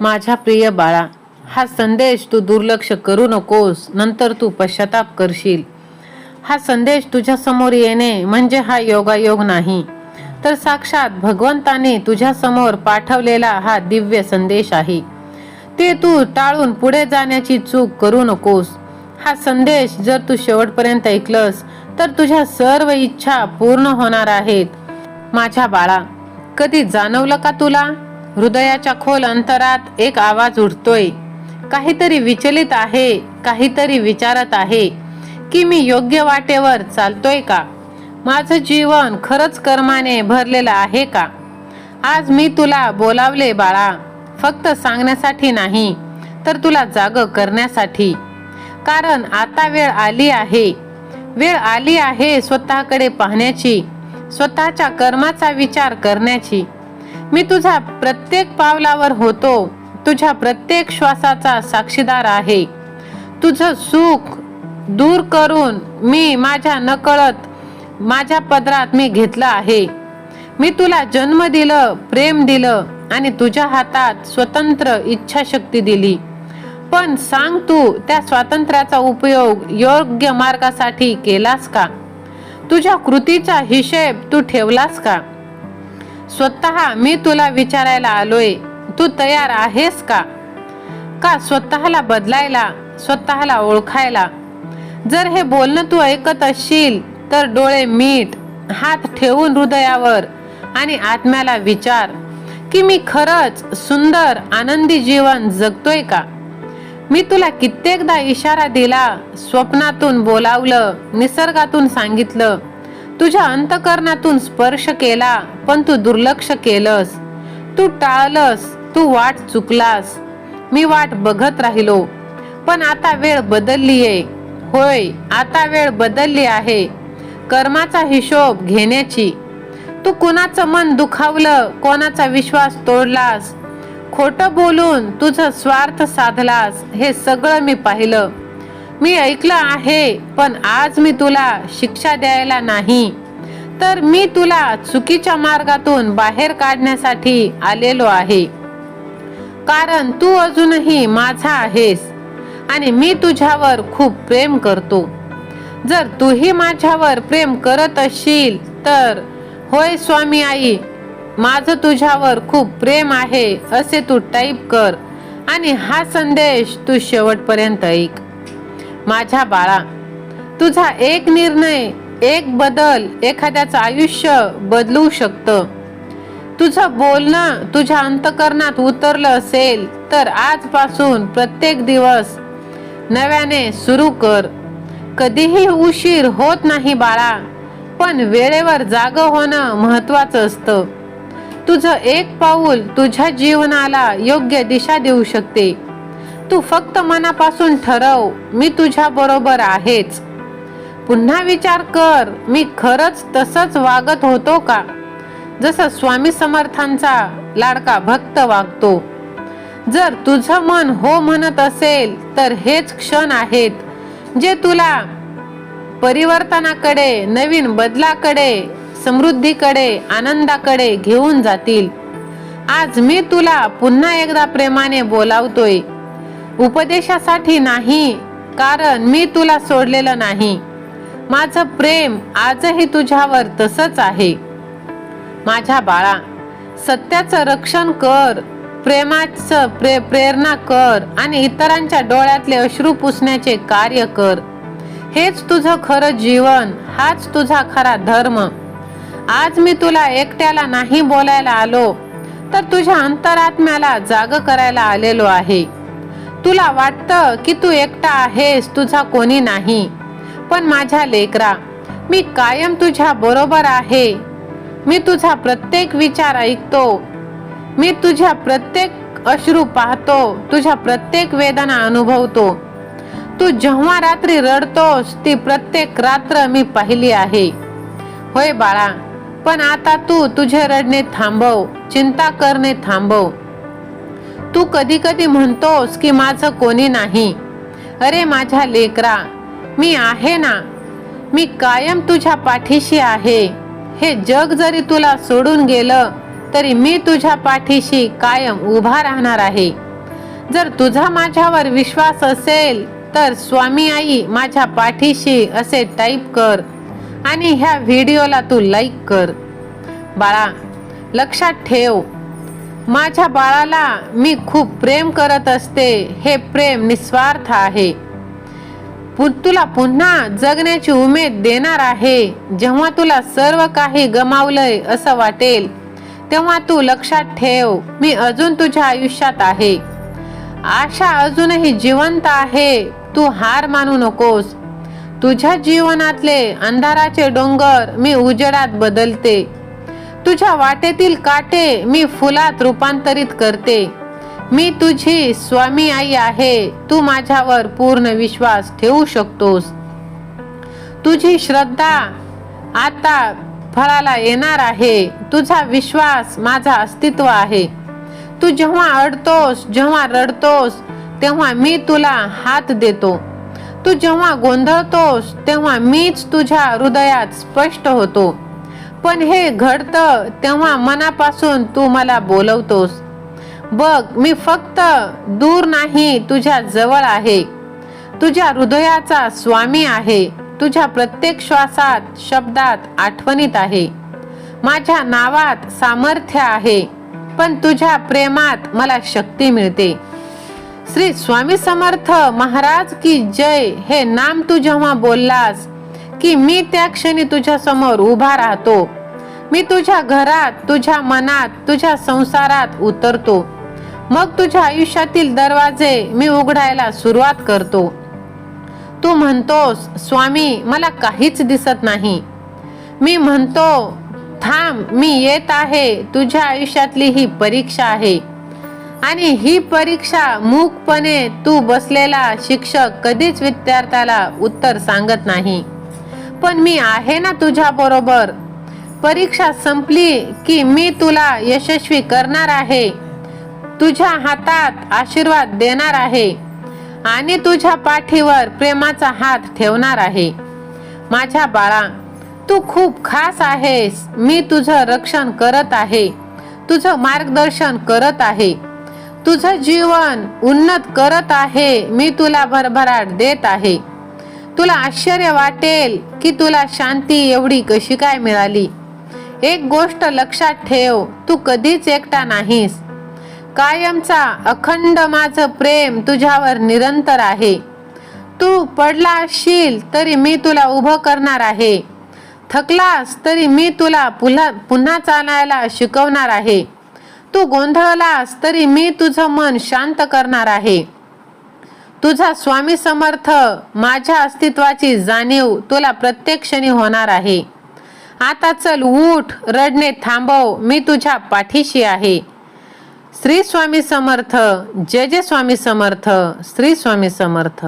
माझ्या प्रिय बाळा हा संदेश तू दुर्लक्ष करू नकोस नंतर तू पश्चाताप करशील. हा संदेश तुझ्या समोर येणे म्हणजे हा योगायोग नाही. तर साक्षात भगवंताने तुझ्या समोर पाठवलेला हा दिव्य संदेश आहे. ते तू टाळून पुढे जाण्याची चूक करू नकोस. हा संदेश जर तू शेवटपर्यंत ऐकलंस तर तुझ्या सर्व इच्छा पूर्ण होणार आहेत. माझ्या बाळा कधी जाणवलं का तुला? हृदयाच्या खोल अंतरात एक आवाज उठतोय काहीतरी विचलित आहे काहीतरी विचारत आहे की मी योग्य वाटेवर चालतोय का? माझं जीवन खरंच कर्माने भरलेलं आहे का? आज मी तुला बोलावले बाळा फक्त सांगण्यासाठी नाही तर तुला जाग करण्यासाठी. कारण आता वेळ आली आहे. वेळ आली आहे स्वतःकडे पाहण्याची स्वतःच्या कर्माचा विचार करण्याची. मी तुझ्या प्रत्येक पावलावर होतो. तुझ्या प्रत्येक श्वासाचा साक्षीदार आहे. तुझं सुख दूर करून मी माझ्या नकळत माझ्या पदरात मी घेतलं आहे. मी तुला जन्म दिलं प्रेम दिलं आणि तुझ्या हातात स्वतंत्र इच्छाशक्ती दिली. पण सांग तू त्या स्वातंत्र्याचा उपयोग योग्य मार्गासाठी केलास का? तुझ्या कृतीचा हिशेब तू ठेवलास का? स्वतः मी तुला विचारायला आलोय. तू तयार आहेस का? का स्वतःला बदलायला स्वतःला ओळखायला? जर हे बोलणं तू ऐकत असशील तर डोळे मीठ हात ठेवून हृदयावर आणि आत्म्याला विचार की मी खरंच सुंदर आनंदी जीवन जगतोय का? मी तुला कित्येकदा इशारा दिला स्वप्नातून बोलावलं निसर्गातून सांगितलं तुझ्या अंतकरणातून स्पर्श केला पण तू दुर्लक्ष केलंस. तू टाळलंस तू वाट चुकलास. मी वाट बघत राहिलो पण आता वेळ बदललीये. होय आता वेळ बदलली आहे कर्माचा हिशोब घेण्याची. तू कुणाचं मन दुखावलं कोणाचा विश्वास तोडलास? खोटं बोलून तुझं स्वार्थ साधलास हे सगळं मी पाहिलं. मी ऐकलं आहे पण आज मी तुला शिक्षा द्यायला नाही. तर मी तुला चुकीच्या मार्गातून बाहेर काढण्यासाठी आलेलो आहे. कारण तू अजूनही माझा आहेस आणि मी तुझ्यावर खूप प्रेम करतो. जर तूही माझ्यावर प्रेम करत असशील तर होय स्वामी आई माझं तुझ्यावर खूप प्रेम आहे असे तू टाईप कर आणि हा संदेश तू शेवटपर्यंत ऐक. माझ्या बाळा तुझा एक निर्णय एक बदल एखाद्याचं आयुष्य बदलू शकतं. तुझं बोलणं तुझ्या अंतकरणात उतरलं असेल तर आजपासून प्रत्येक दिवस नव्याने सुरू कर. कधीही उशीर होत नाही बाळा पण वेळेवर जाग होणं महत्वाचं असतं. तुझं एक पाऊल तुझ्या जीवनाला योग्य दिशा देऊ शकते. तू फक्त मनापासून ठरव मी तुझ्या बरोबर आहेच. पुन्हा विचार कर मी खरंच तसंच वागत होतो का? जसं स्वामी समर्थांचा लाडका भक्त वागतो. जर तुझं मन हो म्हणत असेल तर हेच क्षण आहेत जे तुला परिवर्तनाकडे नवीन बदलाकडे समृद्धीकडे आनंदाकडे घेऊन जातील. आज मी तुला पुन्हा एकदा प्रेमाने बोलावतोय. उपदेशासाठी नाही कारण मी तुला सोडलेलं नाही. माझं प्रेम आजही तुझ्यावर तसंच आहे. माझ्या बाळा सत्याचं रक्षण कर प्रेमाचं प्रे प्रेरणा कर आणि इतरांच्या डोळ्यातले अश्रू पुसण्याचे कार्य कर. हेच तुझं खरं जीवन हाच तुझा खरा धर्म. आज मी तुला एकट्याला नाही बोलायला आलो तर तुझ्या अंतरात्म्याला जाग करायला आलेलो आहे. तुला वाटतं की तू एकटा आहेस तुझा कोणी नाही. पण माझ्या लेकरा मी कायम तुझ्या बरोबर आहे. मी तुझा प्रत्येक विचार ऐकतो. मी तुझ्या प्रत्येक अश्रू पाहतो तुझ्या प्रत्येक वेदना अनुभवतो. तू जेव्हा रात्री रडतोस ती प्रत्येक रात्र मी पाहिली आहे. होय बाळा पण आता तू तुझे रडणे थांबव चिंता करणे थांबव. तू कधी कधी म्हणतोस की माझं कोणी नाही. अरे माझ्या लेकरा मी आहे ना. मी कायम तुझ्या पाठीशी आहे. हे जग जरी तुला सोडून गेलं तरी मी तुझ्या पाठीशी कायम उभा राहणार आहे. जर तुझा माझ्यावर विश्वास असेल तर स्वामी आई माझ्या पाठीशी असे टाईप कर आणि ह्या व्हिडिओला तू लाईक कर. बाळा लक्षात ठेव माझ्या बाळाला मी खूप प्रेम करत असते. हे प्रेम निस्वार्थ आहे. पु- तुला पुन्हा जगण्याची उमेद देणार आहे. जेव्हा तुला सर्व काही गमावलंय असं वाटेल तेव्हा तू लक्षात ठेव मी अजून तुझ्या आयुष्यात आहे. आशा अजूनही जिवंत आहे. तू हार मानू नकोस. तुझ्या जीवनातले अंधाराचे डोंगर मी उजेडात बदलते. तुझ्या वाटेतील काटे मी फुलात रूपांतरित करते. मी तुझी स्वामी आई आहे. तू माझ्यावर पूर्ण विश्वास ठेवू शकतोस. तुझी श्रद्धा आता फळाला येणार आहे. तुझा विश्वास माझा अस्तित्व आहे. तू जेव्हा अडतोस जेव्हा रडतोस तेव्हा मी तुला हात देतो. तू जेव्हा गोंधळतोस तेव्हा मीच तुझ्या हृदयात स्पष्ट होतो. पण हे घडतं तेव्हा मनापासून तू मला बोलवतोस. बघ मी फक्त दूर नाही तुझ्या जवळ आहे. तुझ्या हृदयाचा स्वामी आहे. तुझ्या प्रत्येक श्वासात शब्दात आठवणीत आहे. माझ्या नावात सामर्थ्य आहे पण तुझ्या प्रेमात मला शक्ती मिळते. श्री स्वामी समर्थ महाराज की जय. हे नाम तू जेव्हा बोललास की मी त्या क्षणी तुझ्या समोर उभा राहतो. मी तुझ्या घरात तुझ्या मनात तुझ्या संसारात उतरतो. मग तुझ्या आयुष्यातील दरवाजे मी उघडायला सुरुवात करतो. तू म्हणतोस स्वामी मला काहीच दिसत नाही. मी म्हणतो थांब मी येत आहे. तुझ्या आयुष्यातली ही परीक्षा आहे. आणि ही परीक्षा मूकपणे तू बसलेला शिक्षक कधीच विद्यार्थ्याला उत्तर सांगत नाही. पण मी आहे ना तुझ्या बरोबर. परीक्षा संपली की मी तुला यशस्वी करणार आहे. तुझ्या हातात आशीर्वाद देणार आहे आणि तुझ्या पाठीवर प्रेमाचा हात ठेवणार आहे. माझ्या बाळा तू खूप खास आहेस. मी तुझं रक्षण करत आहे. तुझं मार्गदर्शन करत आहे. तुझं जीवन उन्नत करत आहे. मी तुला भरभराट देत आहे. तुला आश्चर्य वाटेल की तुला शांती एवढी कशी काय मिळाली. एक गोष्ट लक्षात ठेव तू कधीच एकटा नाहीस. कायमचा अखंड माझं प्रेम तुझ्यावर निरंतर आहे. तू पडला असशील तरी मी तुला उभं करणार आहे. थकलास तरी मी तुला पुन्हा पुन्हा चालायला शिकवणार आहे. तू गोंधळलास तरी मी तुझं मन शांत करणार आहे. तुझा स्वामी समर्थ माझ्या अस्तित्वाची जाणीव तुला प्रत्येक क्षणी होणार आहे. आता चल उठ रडणे थांबव मी तुझ्या पाठीशी आहे. श्री स्वामी समर्थ जय जय स्वामी समर्थ श्री स्वामी समर्थ.